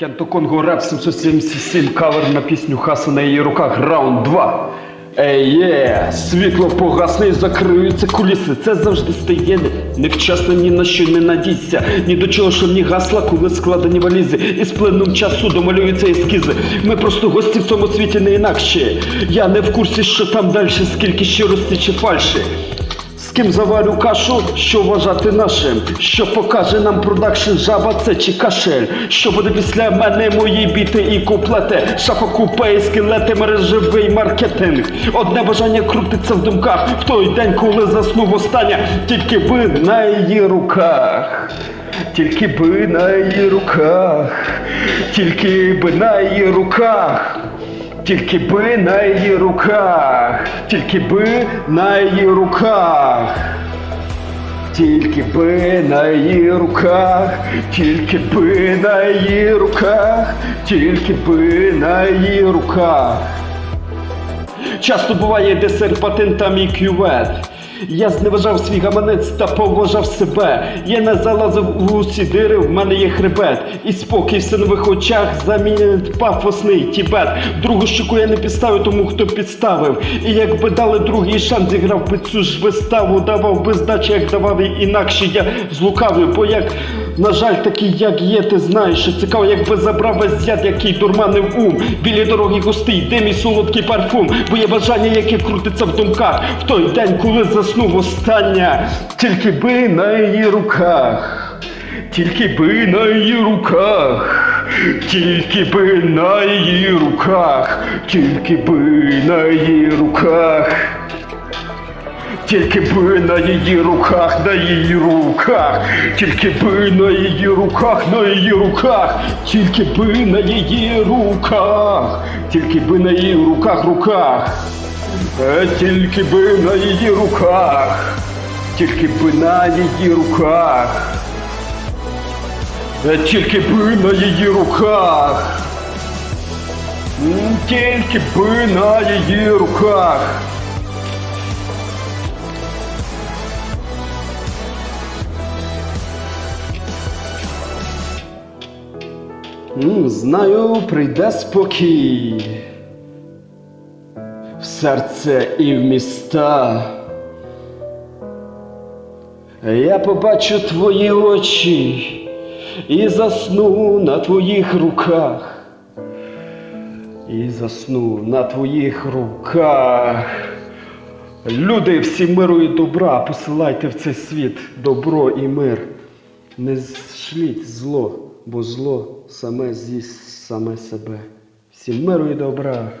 Кенто Конго Реп 777 кавер на пісню Хаса на її руках раунд 2. Ей є, світло погасне і закриються куліси. Це завжди стає не- невчасно ні на що не надійся. Ні до чого, що ні гасла, коли складені валізи. І з плином часу домалюються ескізи. Ми просто гості в цьому світі не інакші. Я не в курсі, що там далі, скільки щирості чи фальші. З ким заварю кашу, що вважати нашим, що покаже нам продакшн жаба це чи кашель, що буде після мене мої біти і куплети, шафа купе і скелети, мережевий маркетинг. Одне бажання крутиться в думках в той день, коли заснув останнє, тільки ви на її руках. Тільки би на її руках, тільки би на її руках. Тільки би на її руках, тільки би на її руках, тільки би на її руках, тільки би на її руках, тільки би на її руках. Часто буває десерт патентам і кювет. Я зневажав свій гаманець та поважав себе. Я не залазив у усі дири, в мене є хребет. І спокій в синових очах замінить пафосний тібет. Другу щуку я не підставив тому, хто підставив. І якби дали другий шанс, зіграв би цю ж виставу, давав би здачі, як давав і інакше я злукавив. Бо як, на жаль, такий, як є, ти знаєш, що цікаво, якби забрав весь яд, який дурманив ум. Білі дороги густий, дим і солодкий парфум. Бо є бажання, яке крутиться в думках. В той день, коли заснув остання, тільки би на її руках. Тільки би на її руках, тільки би на її руках, тільки би на її руках. Тільки би на її руках, на її руках, тільки би на її руках, на її руках, тільки би на її руках, тільки би на її руках, руках, Е, тільки би на її руках, тільки би на її руках, Е, тільки би на її руках, тільки би на її руках. Знаю, прийде спокій в серце і в міста. Я побачу твої очі і засну на твоїх руках. І засну на твоїх руках. Люди всі миру і добра, посилайте в цей світ добро і мир. Не шліть зло, бо зло саме з'їсть саме себе. Всім миру і добра.